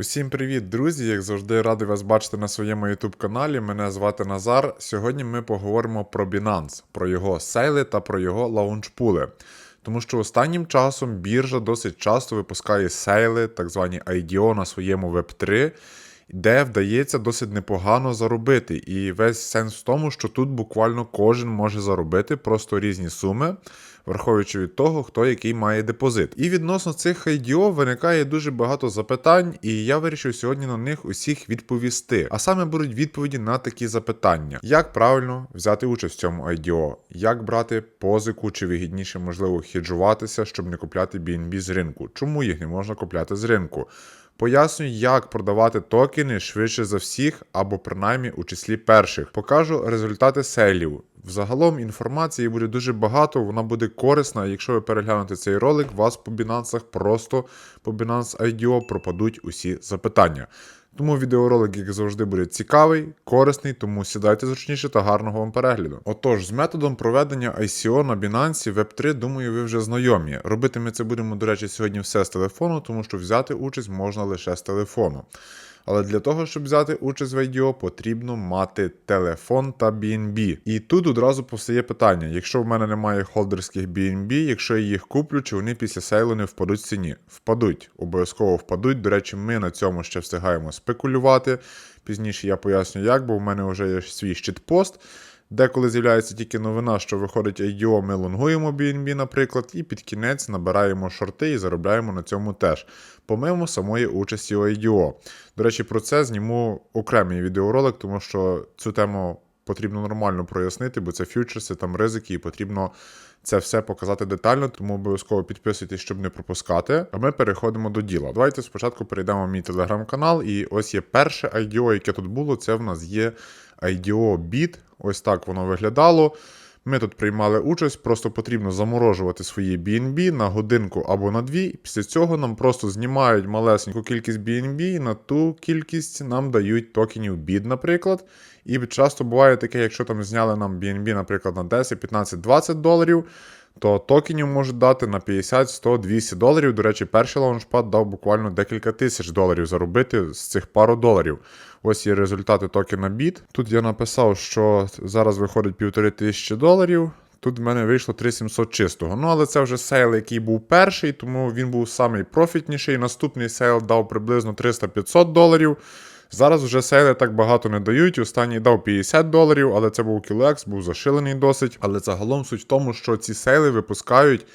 Усім привіт, друзі! Як завжди, радий вас бачити на своєму YouTube каналі. Мене звати Назар. Сьогодні ми поговоримо про Binance, про його сейли та про його лаунчпули. Тому що останнім часом біржа досить часто випускає сейли, так звані IDO на своєму Web3, де вдається досить непогано заробити. І весь сенс в тому, що тут буквально кожен може заробити просто різні суми, враховуючи від того, хто який має депозит. І відносно цих IDO виникає дуже багато запитань, і я вирішив сьогодні на них усіх відповісти. А саме будуть відповіді на такі запитання: як правильно взяти участь в цьому IDO, як брати позику чи вигідніше, можливо, хеджуватися, щоб не купляти BNB з ринку, чому їх не можна купляти з ринку. Пояснюю, як продавати токени швидше за всіх, або принаймні у числі перших. Покажу результати сейлів. Взагалом інформації буде дуже багато, вона буде корисна. Якщо ви переглянете цей ролик, вас по Binance просто по Binance IDO пропадуть усі запитання. Тому відеоролик, як завжди, буде цікавий, корисний, тому сідайте зручніше та гарного вам перегляду. Отож, з методом проведення ICO на Binance Web3, думаю, ви вже знайомі. Робити ми це будемо, до речі, сьогодні все з телефону, тому що взяти участь можна лише з телефону. Але для того, щоб взяти участь в IDO, потрібно мати телефон та BNB. І тут одразу постає питання: якщо в мене немає холдерських BNB, якщо я їх куплю, чи вони після сейлу не впадуть в ціні? Впадуть, обов'язково впадуть. До речі, ми на цьому ще встигаємо спекулювати. Пізніше я поясню, як, бо в мене вже є свій щитпост. Деколи з'являється тільки новина, що виходить IDO, ми лонгуємо BNB, наприклад, і під кінець набираємо шорти і заробляємо на цьому теж, помимо самої участі у IDO. До речі, про це зніму окремий відеоролик, тому що цю тему потрібно нормально прояснити, бо це фьючерси, там ризики, і потрібно це все показати детально, тому обов'язково підписуйтесь, щоб не пропускати. А ми переходимо до діла. Давайте спочатку перейдемо в мій телеграм-канал, і ось є перше IDO, яке тут було. Це в нас є IDO Bit. Ось так воно виглядало. Ми тут приймали участь, просто потрібно заморожувати свої BNB на годинку або на дві. Після цього нам просто знімають малесеньку кількість BNB, і на ту кількість нам дають токенів BID, наприклад. І часто буває таке, якщо там зняли нам BNB, наприклад, на 10, 15, 20 доларів, то токенів можуть дати на 50, 100, 200 доларів. До речі, перший лаунчпад дав буквально декілька тисяч доларів заробити з цих пару доларів. Ось є результати токена BIT. Тут я написав, що зараз виходить півтори тисячі доларів. Тут в мене вийшло 3700 чистого. Ну, але це вже сейл, який був перший, тому він був самий профітніший. Наступний сейл дав приблизно 300-500 доларів. Зараз вже сейли так багато не дають. Останній дав 50 доларів, але це був кілекс, був зашилений досить. Але загалом суть в тому, що ці сейли випускають.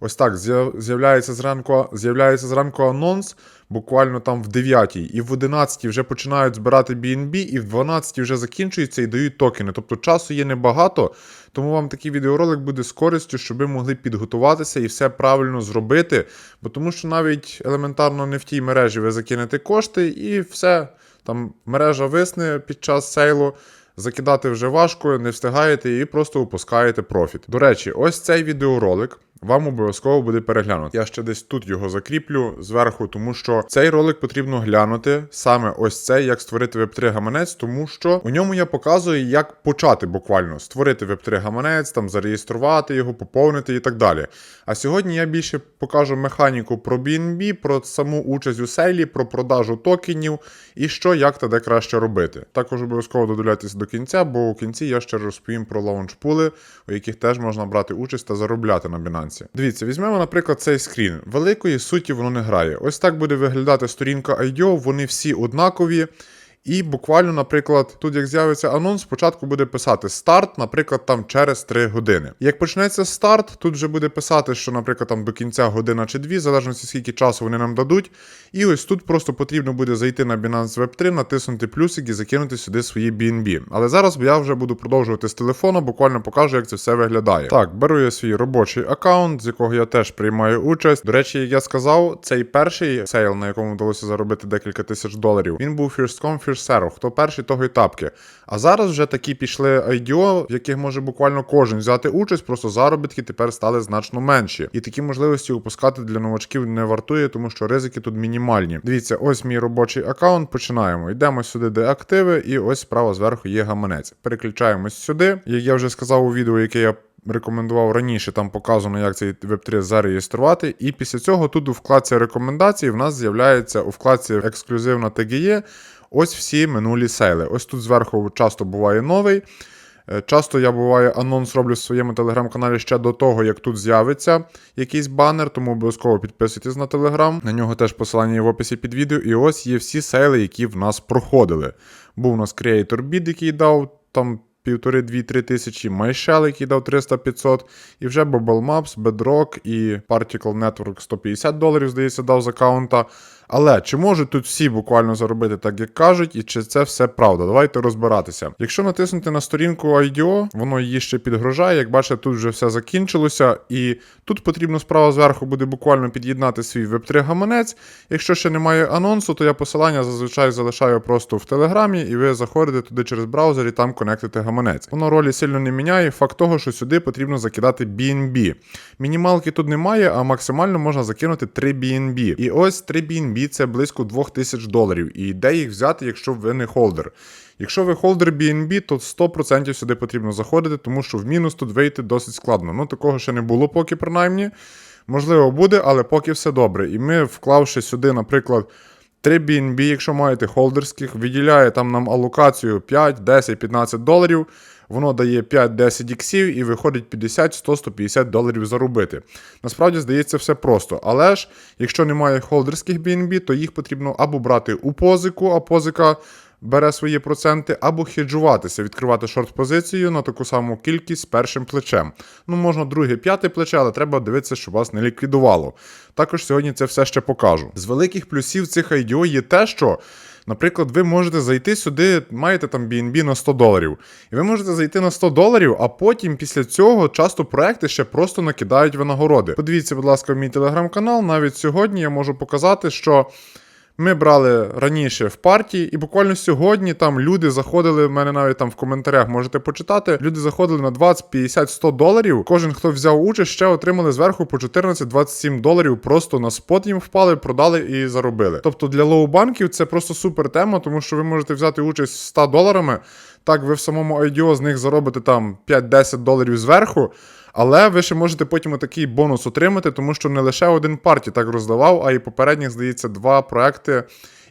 Ось так, з'являється зранку з'являється зранку анонс, буквально там в 9 і в 11 вже починають збирати BNB, і в 12 вже закінчується і дають токени. Тобто часу є небагато, тому вам такий відеоролик буде з користю, щоб ви могли підготуватися і все правильно зробити. Бо тому що навіть елементарно не в тій мережі ви закинете кошти і все. Там мережа висне під час сейлу. Закидати вже важко, не встигаєте і просто опускаєте профіт. До речі, ось цей відеоролик вам обов'язково буде переглянути. Я ще десь тут його закріплю зверху, тому що цей ролик потрібно глянути саме ось цей, як створити Web3 гаманець, тому що у ньому я показую, як почати буквально створити Web3 гаманець, там зареєструвати його, поповнити і так далі. А сьогодні я більше покажу механіку про BNB, про саму участь у сейлі, про продажу токенів і що, як та де краще робити. Також обов'язково додивляйтесь до кінця, бо у кінці я ще розповім про лаунчпули, у яких теж можна брати участь та заробляти на Binance сенсі. Дивіться, візьмемо, наприклад, цей скрін. Великої суті воно не грає. Ось так буде виглядати сторінка IDO, вони всі однакові. І буквально, наприклад, тут як з'явиться анонс, спочатку буде писати старт, наприклад, там через 3 години. Як почнеться старт, тут вже буде писати, що, наприклад, там до кінця година чи дві, в залежності скільки часу вони нам дадуть. І ось тут просто потрібно буде зайти на Binance Web 3, натиснути плюсик і закинути сюди свої BNB. Але зараз я вже буду продовжувати з телефону, буквально покажу, як це все виглядає. Так, беру я свій робочий аккаунт, з якого я теж приймаю участь. До речі, як я сказав, цей перший сейл, на якому вдалося заробити декілька тисяч доларів, він був first come, сервер. Хто перший, того й тапки. А зараз вже такі пішли IDO, в яких може буквально кожен взяти участь, просто заробітки тепер стали значно менші. І такі можливості упускати для новачків не вартує, тому що ризики тут мінімальні. Дивіться, ось мій робочий аккаунт. Починаємо. Йдемо сюди, де активи, і ось справа зверху є гаманець. Переключаємось сюди. Як я вже сказав у відео, яке я рекомендував раніше, там показано, як цей Web3 зареєструвати. І після цього тут у вкладці рекомендацій в нас з'являється у вкладці ексклюзивна TGE ось всі минулі сейли. Ось тут зверху часто буває новий. Е, Часто я буває анонс роблю в своєму телеграм-каналі ще до того, як тут з'явиться якийсь банер, тому обов'язково підписуйтесь на телеграм. На нього теж посилання є в описі під відео. І ось є всі сейли, які в нас проходили. Був у нас Creator Bid, який дав там півтори-дві-три тисячі, MyShell, який дав 300-500, і вже Bubble Maps, Bedrock і Particle Network 150 доларів, здається, дав з аккаунта. Але чи можуть тут всі буквально заробити так, як кажуть, і чи це все правда? Давайте розбиратися. Якщо натиснути на сторінку IDO, воно її ще підгрожає. Як бачите, тут вже все закінчилося, і тут потрібно справа зверху буде буквально під'єднати свій Web3 гаманець. Якщо ще немає анонсу, то я посилання зазвичай залишаю просто в телеграмі, і ви заходите туди через браузер і там конектите гаманець. Воно ролі сильно не міняє. Факт того, що сюди потрібно закидати BNB. Мінімалки тут немає, а максимально можна закинути 3 BNB. І ось 3 BNB це близько 2000 доларів. І де їх взяти, якщо ви не холдер? Якщо ви холдер BNB, то 100% сюди потрібно заходити, тому що в мінус тут вийти досить складно. Ну такого ще не було поки, принаймні. Можливо, буде, але поки все добре. І ми, вклавши сюди, наприклад, 3 BNB, якщо маєте холдерських, виділяє там нам алокацію 5, 10, 15 доларів. Воно дає 5-10 іксів і виходить 50, 100, 150 доларів заробити. Насправді здається все просто. Але ж, якщо немає холдерських BNB, то їх потрібно або брати у позику, а позика бере свої проценти, або хеджуватися, відкривати шорт-позицію на таку саму кількість з першим плечем. Ну, можна друге, п'яте плече, але треба дивитися, щоб вас не ліквідувало. Також сьогодні це все ще покажу. З великих плюсів цих IDO є те, що. Наприклад, ви можете зайти сюди, маєте там BNB на 100 доларів. І ви можете зайти на 100 доларів, а потім після цього часто проекти ще просто накидають винагороди. Подивіться, будь ласка, в мій телеграм-канал. Навіть сьогодні я можу показати, що. Ми брали раніше в партії, і буквально сьогодні там люди заходили. в мене навіть там в коментарях можете почитати. Люди заходили на 20, 50, 100 доларів. Кожен, хто взяв участь, ще отримали зверху по 14-27 доларів. Просто на спот їм впали, продали і заробили. Тобто для лоу-банків це просто супер тема, тому що ви можете взяти участь 100 доларами. Так, ви в самому IDO з них заробите там 5-10 доларів зверху. Але ви ще можете потім такий бонус отримати, тому що не лише один парті так роздавав, а і попередніх, здається, два проекти.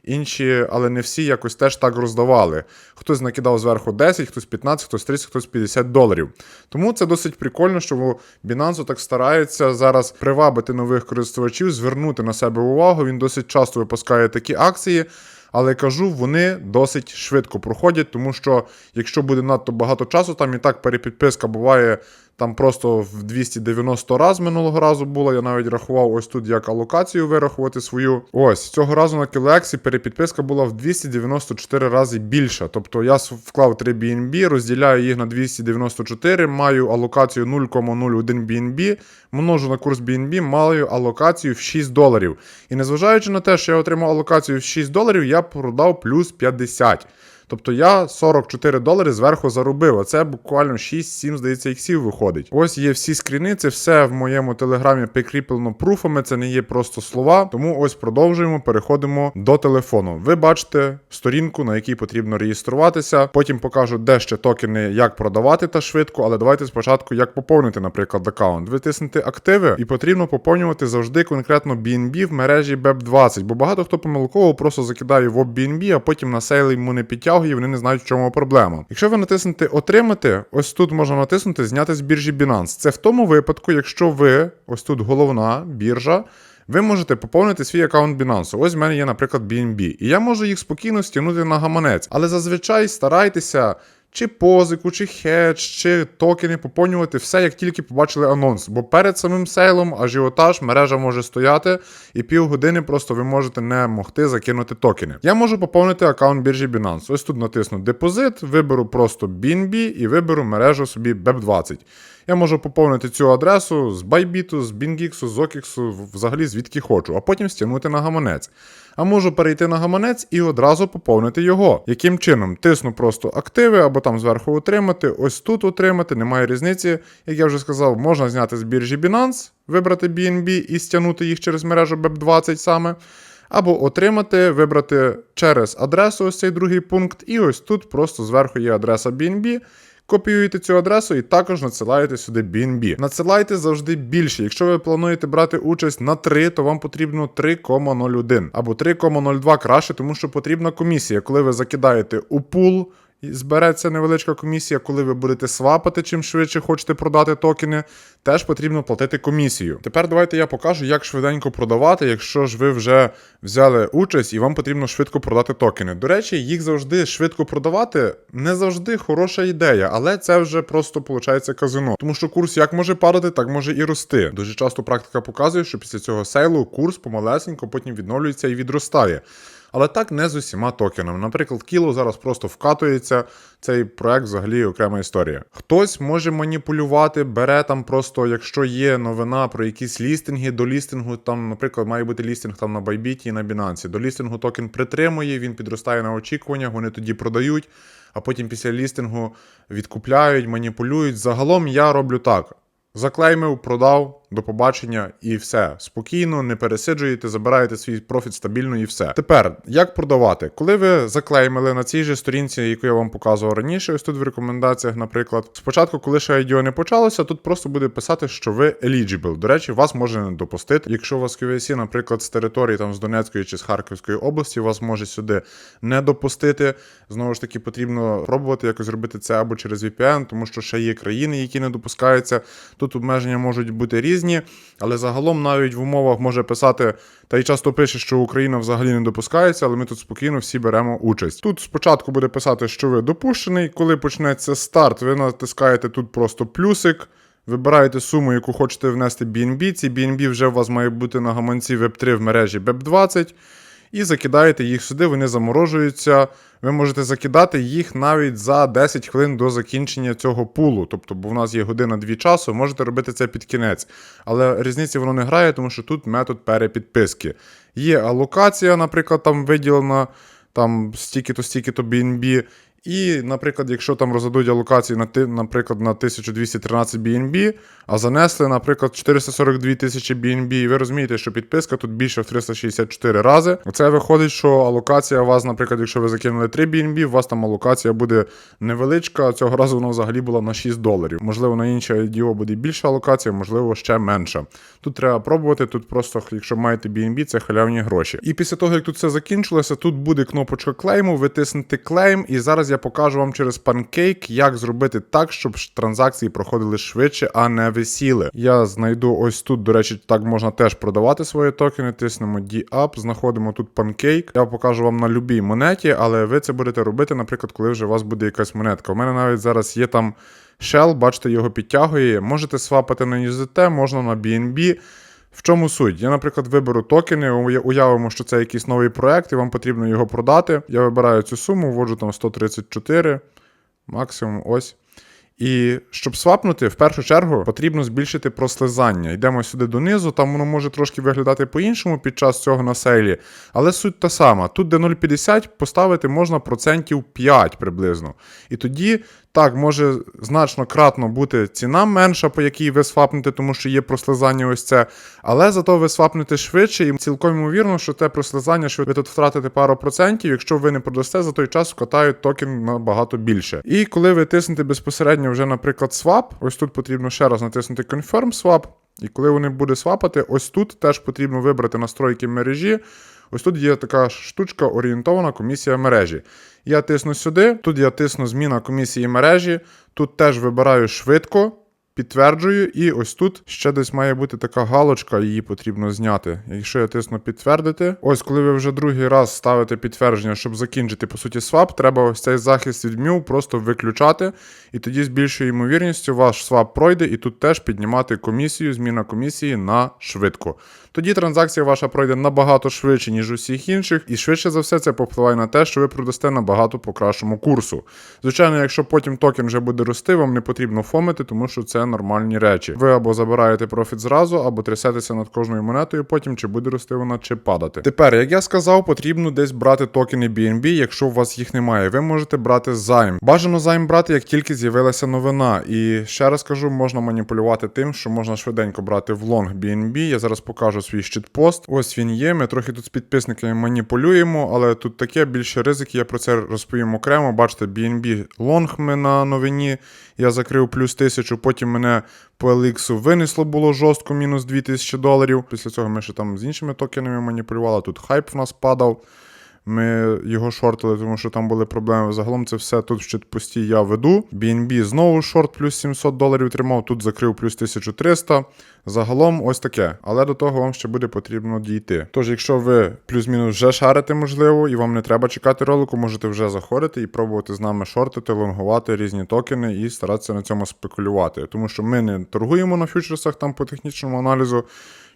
Інші, але не всі якось теж так роздавали. Хтось накидав зверху 10, хтось 15, хтось 30, хтось 50 доларів. Тому це досить прикольно, що у Binance так старається зараз привабити нових користувачів, звернути на себе увагу. Він досить часто випускає такі акції. Але кажу, вони досить швидко проходять, тому що якщо буде надто багато часу, там і так перепідписка буває там просто в 290 раз минулого разу була. Я навіть рахував ось тут як алокацію вирахувати свою. Ось цього разу на Кілексі перепідписка була в 294 рази більша. Тобто я вклав 3 BNB, розділяю їх на 294, маю алокацію 0,01 BNB, множу на курс BNB, маю алокацію в 6 доларів. І незважаючи на те, що я отримав алокацію в 6 доларів, я продав плюс 50. Тобто я 44 долари зверху заробив, а це буквально 6-7, здається, іксів виходить. Ось є всі скріни, це все в моєму телеграмі прикріплено пруфами, це не є просто слова. Тому ось продовжуємо, переходимо до телефону. Ви бачите сторінку, на якій потрібно реєструватися. Потім покажу, де ще токени, як продавати та швидко, але давайте спочатку як поповнити, наприклад, аккаунт. Ви активи і потрібно поповнювати завжди конкретно BNB в мережі BEP20, бо багато хто помилково просто закидає в BNB, а потім на сейли йому не підтягує, і вони не знають, в чому проблема. Якщо ви натиснете Отримати, ось тут можна натиснути Зняти з біржі Binance. Це в тому випадку, якщо ви, ось тут головна біржа. Ви можете поповнити свій аккаунт Binance. Ось в мене є, наприклад, BNB. І я можу їх спокійно стягнути на гаманець. Але зазвичай старайтеся чи позику, чи хедж, чи токени поповнювати все, як тільки побачили анонс. Бо перед самим сейлом ажіотаж мережа може стояти, і півгодини просто ви можете не могти закинути токени. Я можу поповнити аккаунт біржі Binance. Ось тут натисну депозит, виберу просто BNB і виберу мережу собі BEP20. Я можу поповнити цю адресу з Bybit, з BingX, з OKX, взагалі звідки хочу, а потім стягнути на гаманець. А можу перейти на гаманець і одразу поповнити його. Яким чином? Тисну просто активи або там зверху отримати, ось тут отримати, немає різниці. Як я вже сказав, можна зняти з біржі Binance, вибрати BNB і стягнути їх через мережу BEP20 саме. Або отримати, вибрати через адресу ось цей другий пункт, і ось тут просто зверху є адреса BNB. Копіюєте цю адресу і також надсилаєте сюди BNB. Надсилайте завжди більше. Якщо ви плануєте брати участь на 3, то вам потрібно 3,01 або 3,02 краще, тому що потрібна комісія. Коли ви закидаєте у пул. Збереться невеличка комісія, коли ви будете свапати, чим швидше хочете продати токени, теж потрібно платити комісію. Тепер давайте я покажу, як швиденько продавати, якщо ж ви вже взяли участь і вам потрібно швидко продати токени. До речі, їх завжди швидко продавати не завжди хороша ідея, але це вже просто виходить казино. Тому що курс як може падати, так може і рости. Дуже часто практика показує, що після цього сейлу курс помалесенько потім відновлюється і відростає. Але так не з усіма токенами. Наприклад, Кіло зараз просто вкатується. Цей проект взагалі окрема історія. Хтось може маніпулювати, бере там просто, якщо є новина про якісь лістинги, до лістингу, там, наприклад, має бути лістинг там на Bybit і на Binance. До лістингу токен притримує, він підростає на очікуваннях, вони тоді продають, а потім після лістингу відкупляють, маніпулюють. Загалом я роблю так. Заклеймив, продав, до побачення і все. Спокійно, не пересиджуєте, забираєте свій профіт стабільно і все. Тепер, як продавати? Коли ви заклеймили на цій же сторінці, яку я вам показував раніше, ось тут в рекомендаціях, наприклад, спочатку, коли ще IDO не почалося, тут просто буде писати, що ви eligible. До речі, вас може не допустити. Якщо у вас QVC, наприклад, з території там з Донецької чи з Харківської області, вас може сюди не допустити. Знову ж таки, потрібно пробувати якось зробити це або через VPN, тому що ще є країни, які не допускаються. Тут обмеження можуть бути різні різні, але загалом навіть в умовах може писати, та й часто пише, що Україна взагалі не допускається, але ми тут спокійно всі беремо участь. Тут спочатку буде писати, що ви допущений. Коли почнеться старт, ви натискаєте тут просто плюсик. Вибираєте суму, яку хочете внести BNB. Ці BNB вже у вас має бути на гаманці Web3 в мережі BEP20 і закидаєте їх сюди, вони заморожуються. Ви можете закидати їх навіть за 10 хвилин до закінчення цього пулу. Тобто, бо в нас є година-дві часу, можете робити це під кінець. Але різниці воно не грає, тому що тут метод перепідписки. Є алокація, наприклад, там виділена там стільки-то, стільки-то BNB. І, наприклад, якщо там роздадуть алокації на наприклад, на 1213 BNB, а занесли, наприклад, 442 тисячі BNB, і ви розумієте, що підписка тут більше в 364 рази. Це виходить, що алокація у вас, наприклад, якщо ви закинули 3 BNB, у вас там алокація буде невеличка, цього разу вона взагалі була на 6 доларів. Можливо, на інші IDO буде більша алокація, можливо, ще менша. Тут треба пробувати, тут просто, якщо маєте BNB, це халявні гроші. І після того, як тут все закінчилося, тут буде кнопочка клейму, ви тиснете клейм, і зараз я покажу вам через Pancake, як зробити так, щоб транзакції проходили швидше, а не висіли. Я знайду ось тут, до речі, так можна теж продавати свої токени. Тиснемо D-Up, знаходимо тут Pancake. Я покажу вам на любій монеті, але ви це будете робити, наприклад, коли вже у вас буде якась монетка. У мене навіть зараз є там Shell, бачите, його підтягує. Можете свапати на UZT, можна на BNB. В чому суть? Я, наприклад, виберу токени, уявимо, що це якийсь новий проект, і вам потрібно його продати. Я вибираю цю суму, вводжу там 134, максимум ось. І щоб свапнути, в першу чергу потрібно збільшити прослизання. Йдемо сюди донизу, там воно може трошки виглядати по-іншому під час цього на сейлі, але суть та сама. Тут, де 0,50, поставити можна процентів 5 приблизно. І тоді так, може значно кратно бути ціна менша, по якій ви свапнете, тому що є прослизання ось це. Але зато ви свапнете швидше, і цілком ймовірно, що те прослизання, що ви тут втратите пару процентів, якщо ви не продасте, за той час вкатають токен набагато більше. І коли ви тиснете безпосередньо вже, наприклад, swap, ось тут потрібно ще раз натиснути Confirm Swap. І коли вони буде свапати, ось тут теж потрібно вибрати настройки мережі. Ось тут є така штучка орієнтована комісія мережі. Я тисну сюди, тут я тисну зміна комісії мережі, тут теж вибираю швидко. Підтверджую, і ось тут ще десь має бути така галочка, її потрібно зняти. Якщо я тисну підтвердити, ось коли ви вже другий раз ставите підтвердження, щоб закінчити по суті свап, треба ось цей захист від МЮ просто виключати, і тоді з більшою ймовірністю ваш свап пройде, і тут теж піднімати комісію, зміна комісії на швидко. Тоді транзакція ваша пройде набагато швидше, ніж у всіх інших, і швидше за все це попливає на те, що ви продасте набагато по кращому курсу. Звичайно, якщо потім токен вже буде рости, вам не потрібно фомити, тому що це нормальні речі. Ви або забираєте профіт зразу, або трясетеся над кожною монетою, потім чи буде рости вона, чи падати. Тепер, як я сказав, потрібно десь брати токени BNB, якщо у вас їх немає. Ви можете брати займ. Бажано займ брати, як тільки з'явилася новина. І ще раз кажу, можна маніпулювати тим, що можна швиденько брати в лонг BNB. Я зараз покажу свій щитпост. Ось він є. Ми трохи тут з підписниками маніпулюємо, але тут таке більше ризики. Я про це розповім окремо. Бачите, BNB лонг ми на новині. Я закрив плюс тисячу, потім мене по еліксу винесло було жорстко, мінус 2000 доларів. Після цього ми ще там з іншими токенами маніпулювали. Тут хайп в нас падав. Ми його шортили, тому що там були проблеми. Загалом це все тут в щитпості я веду. BNB знову шорт плюс 700 доларів тримав, тут закрив плюс 1300. Загалом ось таке. Але до того вам ще буде потрібно дійти. Тож, якщо ви плюс-мінус вже шарите, можливо, і вам не треба чекати ролику, можете вже заходити і пробувати з нами шортити, лонгувати різні токени і старатися на цьому спекулювати. Тому що ми не торгуємо на фьючерсах там по технічному аналізу.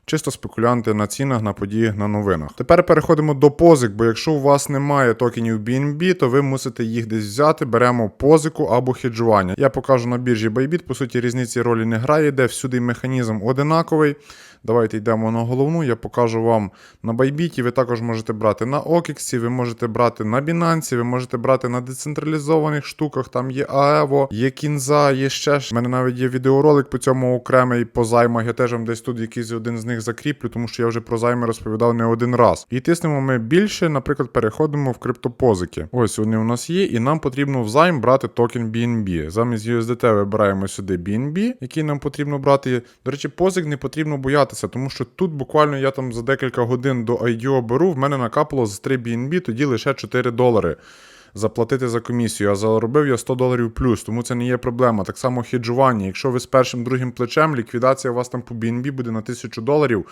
Чисто спекулянти на цінах, на подіях, на новинах. Тепер переходимо до позик, бо якщо у вас немає токенів BNB, то ви мусите їх десь взяти. Беремо позику або хеджування. Я покажу на біржі Bybit, по суті, різниці ролі не грає, де всюди механізм одинаковий. Давайте йдемо на головну. Я покажу вам на Bybit. Ви також можете брати на OKX, ви можете брати на Binance, ви можете брати на децентралізованих штуках. Там є Aevo, є Кінза, є ще. ж. У мене навіть є відеоролик по цьому окремий по займах. Я теж вам десь тут якийсь один з них закріплю, тому що я вже про займи розповідав не один раз. І тиснемо ми більше, наприклад, переходимо в криптопозики. Ось вони у нас є, і нам потрібно в займ брати токен BNB. Замість USDT вибираємо сюди BNB, який нам потрібно брати. До речі, позик не потрібно боятися, тому що тут буквально я там за декілька годин до IDO беру, в мене накапало з 3 BNB, тоді лише 4 долари. Заплатити за комісію, а заробив я 100 доларів плюс, тому це не є проблема. Так само хеджування. Якщо ви з першим другим плечем, ліквідація у вас там по BNB буде на 1000 доларів.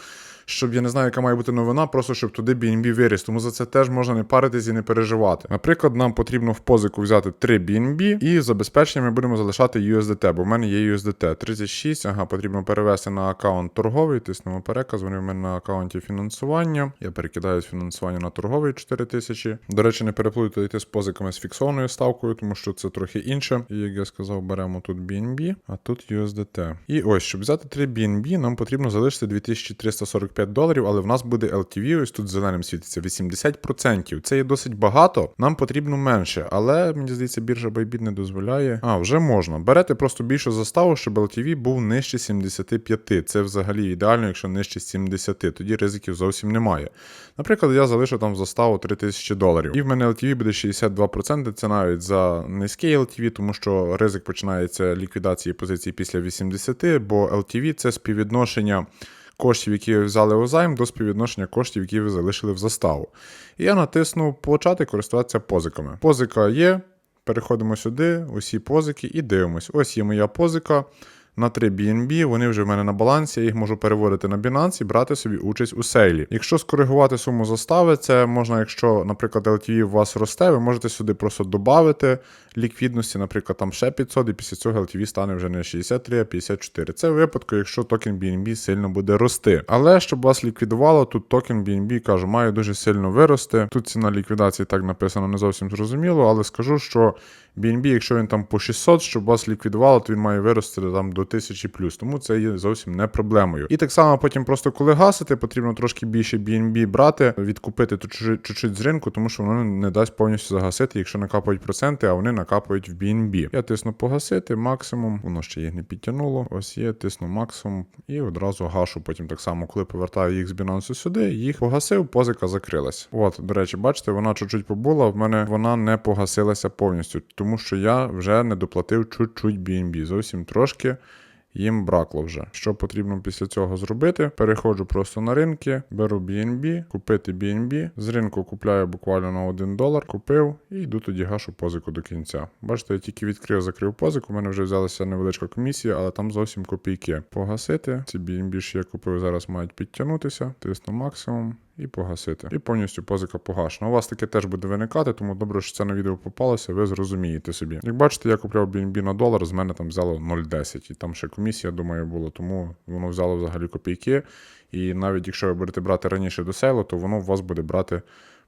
Щоб я не знаю, яка має бути новина, просто щоб туди BNB виріс. Тому за це теж можна не паритись і не переживати. Наприклад, нам потрібно в позику взяти 3 BNB і забезпечення ми будемо залишати USDT, бо в мене є USDT 36. Ага, потрібно перевести на аккаунт торговий, тиснемо переказ. Вони в мене на аккаунті фінансування. Я перекидаю з фінансування на торговий 4000. До речі, не переплутайте з позиками з фіксованою ставкою, тому що це трохи інше. І як я сказав, беремо тут BNB, а тут USDT. І ось, щоб взяти 3 BNB, нам потрібно залишити 2345 доларів, але в нас буде LTV, ось тут зеленим світиться 80%. Це є досить багато. Нам потрібно менше, але мені здається, біржа Bybit не дозволяє. А, вже можна. Берете просто більшу заставу, щоб LTV був нижче 75. Це взагалі ідеально, якщо нижче 70. Тоді ризиків зовсім немає. Наприклад, я залишу там заставу 3000 доларів. І в мене LTV буде 62%. Це навіть за низький LTV, тому що ризик починається ліквідації позиції після 80, бо LTV це співвідношення. Коштів, які ви взяли у займ, до співвідношення коштів, які ви залишили в заставу. І я натиснув почати користуватися позиками. Позика є. Переходимо сюди, усі позики і дивимось. Ось є моя позика на 3 BNB, вони вже в мене на балансі, я їх можу переводити на Binance і брати собі участь у сейлі. Якщо скоригувати суму застави, це можна, якщо, наприклад, LTV у вас росте, ви можете сюди просто додати ліквідності, наприклад, там ще 500, і після цього LTV стане вже не 63, а 54. Це випадку, якщо токен BNB сильно буде рости. Але щоб вас ліквідувало, тут токен BNB, кажу, має дуже сильно вирости. Тут ціна ліквідації так написано не зовсім зрозуміло, але скажу, що BNB, якщо він там по 600, щоб вас ліквідувало, то він має вирости там до 1000 плюс. Тому це є зовсім не проблемою. І так само потім просто коли гасити, потрібно трошки більше BNB брати, відкупити чуть-чуть з ринку, тому що воно не дасть повністю загасити, якщо накапають проценти, а вони накапають в BNB. Я тисну погасити максимум, воно ще їх не підтягнуло. Ось є, тисну максимум і одразу гашу. Потім так само, коли повертаю їх з Binance сюди, їх погасив, позика закрилась. От, до речі, бачите, вона чуть-чуть побула, в мене вона не погасилася повністю, тому що я вже не доплатив чуть-чуть BNB, зовсім трошки. Їм бракло вже. Що потрібно після цього зробити? Переходжу просто на ринки, беру BNB, купити BNB, з ринку купляю буквально на 1 долар, купив і йду тоді гашу позику до кінця. Бачите, я тільки відкрив, закрив позику, у мене вже взялася невеличка комісія, але там зовсім копійки. Погасити. Ці BNB, що я купив, зараз мають підтягнутися, тисну максимум. І погасити. І повністю позика погашена. У вас таке теж буде виникати, тому добре, що це на відео попалося, ви зрозумієте собі. Як бачите, я купляв BNB на долар, з мене там взяло 0,10. І там ще комісія, думаю, було, тому воно взяло взагалі копійки. І навіть якщо ви будете брати раніше до сейлу, то воно у вас буде брати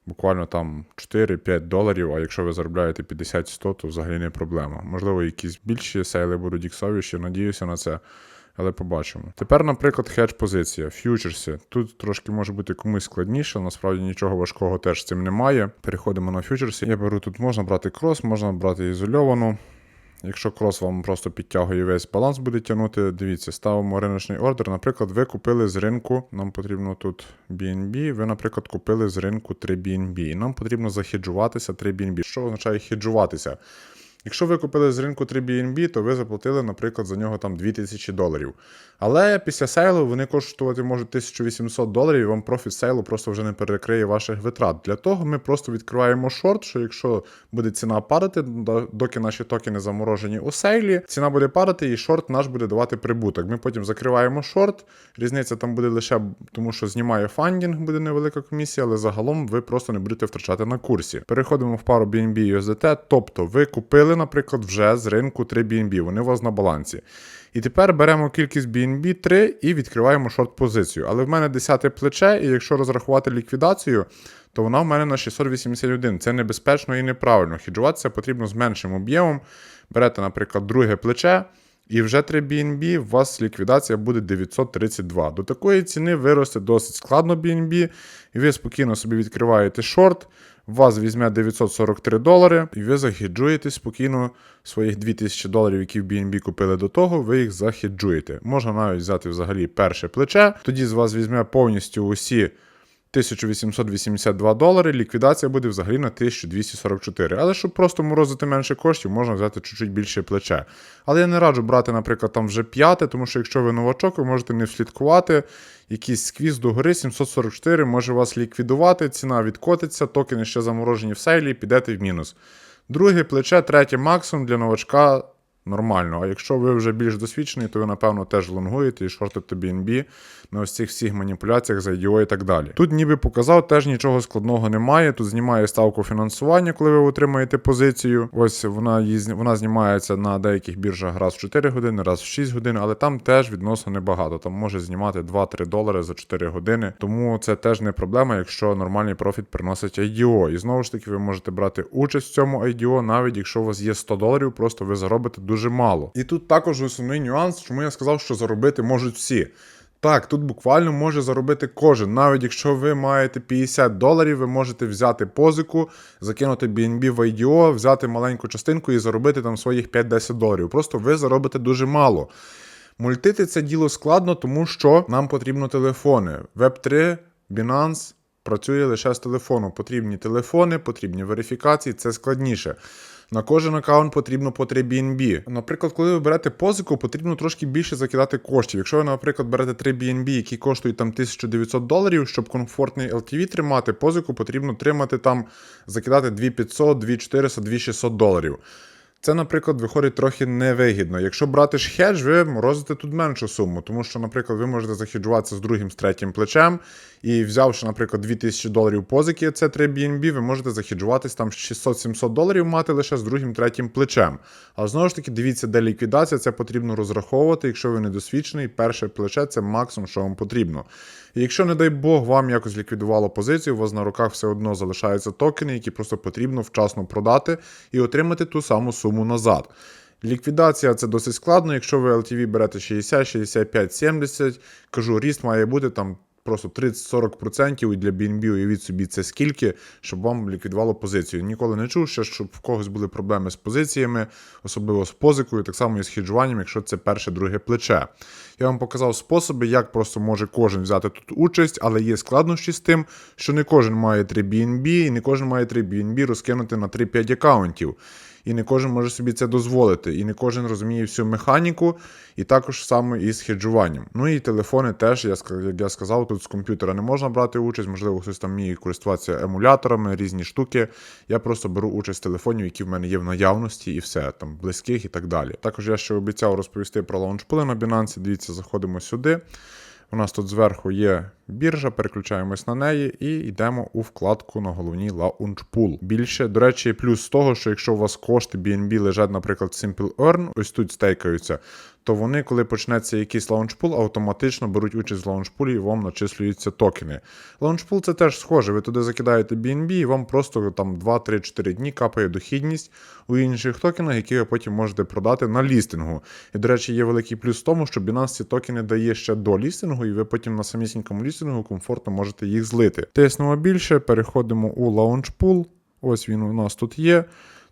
буквально там 4-5 доларів, а якщо ви заробляєте 50-100, то взагалі не проблема. Можливо, якісь більші сейли будуть іксовіші, надіюся на це. Але побачимо. Тепер, наприклад, хедж позиція, фьючерси. Тут трошки може бути комусь складніше, насправді нічого важкого теж з цим немає. Переходимо на фьючерси. Я беру тут можна брати крос, можна брати ізольовану. Якщо крос вам просто підтягує весь баланс буде тягнути, дивіться, ставимо риночний ордер. Наприклад, ви купили з ринку, нам потрібно тут BNB, ви, наприклад, купили з ринку 3 BNB. І нам потрібно захеджуватися 3 BNB. Що означає хеджуватися? Якщо ви купили з ринку 3 BNB, то ви заплатили, наприклад, за нього там 2000 доларів. Але після сейлу вони коштувати можуть 1800 доларів, і вам профіт сейлу просто вже не перекриє ваших витрат. Для того ми просто відкриваємо шорт, що якщо буде ціна падати, доки наші токени заморожені у сейлі, ціна буде падати, і шорт наш буде давати прибуток. Ми потім закриваємо шорт. Різниця там буде лише тому, що знімає фандінг, буде невелика комісія, але загалом ви просто не будете втрачати на курсі. Переходимо в пару BNB USDT, тобто ви купили, наприклад, вже з ринку 3 BNB, вони у вас на балансі. І тепер беремо кількість BNB 3 і відкриваємо шорт-позицію. Але в мене 10 плече, і якщо розрахувати ліквідацію, то вона в мене на 681. Це небезпечно і неправильно. Хіджуватися потрібно з меншим об'ємом. Берете, наприклад, друге плече. І вже 3 BNB, у вас ліквідація буде 932. До такої ціни виросте досить складно BNB, і ви спокійно собі відкриваєте шорт, вас візьме 943 долари, і ви захеджуєте спокійно своїх 2000 доларів, які в BNB купили до того, ви їх захеджуєте. Можна навіть взяти взагалі перше плече, тоді з вас візьме повністю усі 1882 долари, ліквідація буде взагалі на 1244. Але щоб просто морозити менше коштів, можна взяти чуть-чуть більше плече. Але я не раджу брати, наприклад, там вже п'яте, тому що якщо ви новачок, ви можете не вслідкувати. Якийсь сквіз до гори 744 може вас ліквідувати, ціна відкотиться, токени ще заморожені в сейлі, підете в мінус. Друге плече, третє максимум для новачка нормально. А якщо ви вже більш досвідчений, то ви, напевно, теж лонгуєте і шортите BNB на ось цих всіх маніпуляціях за IDO і так далі. Тут ніби показав, теж нічого складного немає. Тут знімає ставку фінансування, коли ви отримаєте позицію. Ось вона її вона знімається на деяких біржах раз в 4 години, раз в 6 годин, але там теж відносно небагато. Там може знімати 2-3 долари за 4 години. Тому це теж не проблема, якщо нормальний профіт приносить IDO. І знову ж таки, ви можете брати участь в цьому IDO, навіть якщо у вас є 100 доларів, просто ви заробите дуже мало. І тут також основний нюанс, чому я сказав, що заробити можуть всі. Так, тут буквально може заробити кожен. Навіть якщо ви маєте 50 доларів, ви можете взяти позику, закинути BNB в IDO, взяти маленьку частинку і заробити там своїх 5-10 доларів. Просто ви заробите дуже мало. Мультити це діло складно, тому що нам потрібно телефони. Web3, Binance працює лише з телефону. Потрібні телефони, потрібні верифікації, це складніше. На кожен аккаунт потрібно по 3 BNB. Наприклад, коли ви берете позику, потрібно трошки більше закидати коштів. Якщо ви, наприклад, берете 3 BNB, які коштують там 1900 доларів, щоб комфортний LTV тримати, позику потрібно тримати там, закидати 2500, 2400, 2600 доларів. Це, наприклад, виходить трохи невигідно. Якщо брати ж хедж, ви морозите тут меншу суму, тому що, наприклад, ви можете захеджуватися з другим, з третім плечем, і взявши, наприклад, 2000 доларів позики, це 3 BNB, ви можете захеджуватись там 600-700 доларів мати лише з другим, третім плечем. Але знову ж таки, дивіться, де ліквідація, це потрібно розраховувати. Якщо ви недосвідчений, перше плече це максимум, що вам потрібно. І якщо, не дай Бог, вам якось ліквідувало позицію, у вас на руках все одно залишаються токени, які просто потрібно вчасно продати і отримати ту саму суму назад. Ліквідація це досить складно. Якщо ви LTV берете 60, 65, 70, кажу, ріст має бути там просто 30-40% і для BNB уявіть собі це скільки, щоб вам ліквідувало позицію. Ніколи не чув ще, щоб в когось були проблеми з позиціями, особливо з позикою, так само і з хеджуванням, якщо це перше, друге плече. Я вам показав способи, як просто може кожен взяти тут участь, але є складнощі з тим, що не кожен має 3 BNB, і не кожен має 3 BNB розкинути на 3-5 аккаунтів. І не кожен може собі це дозволити, і не кожен розуміє всю механіку, і також саме із хеджуванням. Ну і телефони теж, як я сказав, тут з комп'ютера не можна брати участь, можливо, хтось там вміє користуватися емуляторами, різні штуки. Я просто беру участь телефонів, які в мене є в наявності, і все, там близьких і так далі. Також я ще обіцяв розповісти про лаунчпули на Binance. Дивіться, заходимо сюди. У нас тут зверху є біржа, переключаємось на неї і йдемо у вкладку на головній Launch Pool. Більше, до речі, плюс з того, що якщо у вас кошти BNB лежать, наприклад, в Simple Earn, ось тут стейкаються, то вони, коли почнеться якийсь лаунчпул, автоматично беруть участь в лаунчпулі і вам начислюються токени. Лаунчпул це теж схоже. Ви туди закидаєте BNB і вам просто там 2-3-4 дні капає дохідність у інших токенах, які ви потім можете продати на лістингу. І, до речі, є великий плюс в тому, що Binance ці токени дає ще до лістингу, і ви потім на самісінькому лістингу комфортно можете їх злити. Тиснемо більше, переходимо у лаунчпул. Ось він у нас тут є.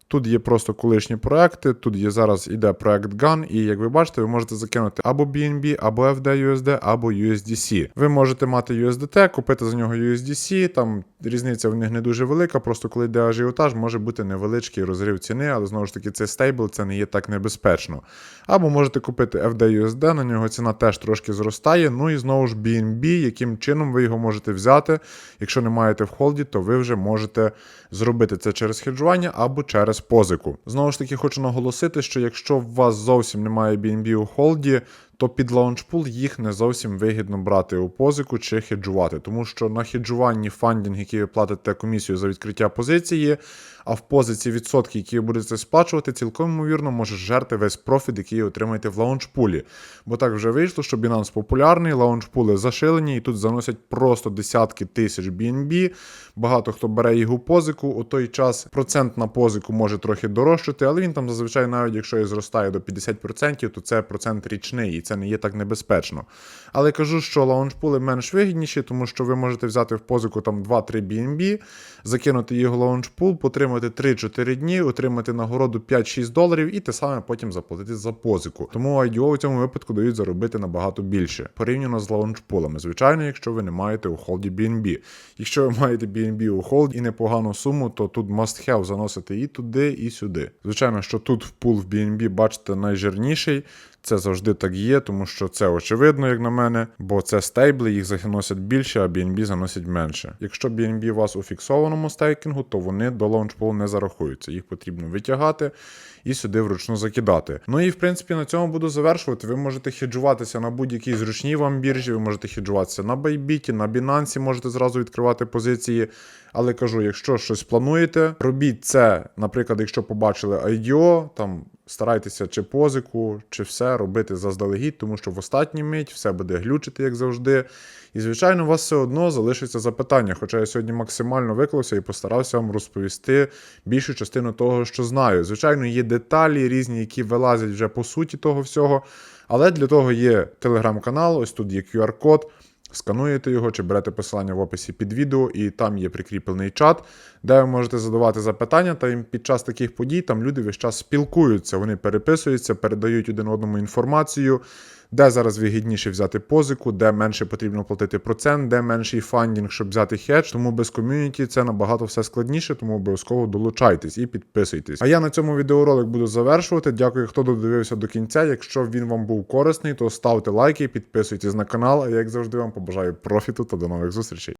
Тут є просто колишні проекти, тут є зараз іде проект GAN, і як ви бачите, ви можете закинути або BNB, або FDUSD, або USDC. Ви можете мати USDT, купити за нього USDC, там різниця в них не дуже велика, просто коли йде ажіотаж, може бути невеличкий розрив ціни, але знову ж таки це стейбл, це не є так небезпечно. Або можете купити FDUSD, на нього ціна теж трошки зростає. Ну і знову ж BNB, яким чином ви його можете взяти. Якщо не маєте в холді, то ви вже можете зробити це через хеджування або через позику. Знову ж таки, хочу наголосити, що якщо у вас зовсім немає BNB у холді, то під лаунчпул їх не зовсім вигідно брати у позику чи хеджувати, тому що на хеджуванні фандінг, який ви платите комісію за відкриття позиції, а в позиції відсотки, які ви будете сплачувати, цілком ймовірно може жерти весь профіт, який отримаєте в лаунчпулі. Бо так вже вийшло, що Binance популярний, лаунчпули зашилені, і тут заносять просто десятки тисяч BNB. Багато хто бере у позику. У той час процент на позику може трохи дорожчати, але він там зазвичай, навіть якщо і зростає до 50%, то це процент річний, і це не є так небезпечно. Але кажу, що лаунчпули менш вигідніші, тому що ви можете взяти в позику там 2-3 BNB, закинути його лаунчпул, потримати 3-4 дні, отримати нагороду 5-6 доларів і те саме потім заплатити за позику. Тому IDO у цьому випадку дають заробити набагато більше, порівняно з лаунчпулами. Звичайно, якщо ви не маєте у холді BNB. Якщо ви маєте BNB у холд і непогану суму, то тут must have заносити і туди, і сюди. Звичайно, що тут в пул в BNB, бачите, найжирніший. Це завжди так є, тому що це очевидно, як на мене, бо це стейбли, їх заносять більше, а BNB заносять менше. Якщо BNB у вас у фіксованому стейкінгу, то вони до лаунчпулу не зарахуються. Їх потрібно витягати і сюди вручну закидати. Ну і в принципі на цьому буду завершувати. Ви можете хеджуватися на будь-якій зручній вам біржі, ви можете хеджуватися на Bybit, на Binance, можете зразу відкривати позиції. Але кажу, якщо щось плануєте, робіть це, наприклад, якщо побачили IDO, там старайтеся чи позику, чи все робити заздалегідь, тому що в останній мить все буде глючити, як завжди. І, звичайно, у вас все одно залишиться запитання. Хоча я сьогодні максимально виклався і постарався вам розповісти більшу частину того, що знаю. Звичайно, є деталі різні, які вилазять вже по суті того всього. Але для того є телеграм-канал, ось тут є QR-код. Скануєте його чи берете посилання в описі під відео, і там є прикріплений чат, де ви можете задавати запитання. Та під час таких подій там люди весь час спілкуються, вони переписуються, передають один одному інформацію, де зараз вигідніше взяти позику, де менше потрібно платити процент, де менший фандінг, щоб взяти хедж. Тому без ком'юніті це набагато все складніше, тому обов'язково долучайтесь і підписуйтесь. А я на цьому відеоролик буду завершувати. Дякую, хто додивився до кінця. Якщо він вам був корисний, то ставте лайки, підписуйтесь на канал. А як завжди, вам побажаю профіту та до нових зустрічей.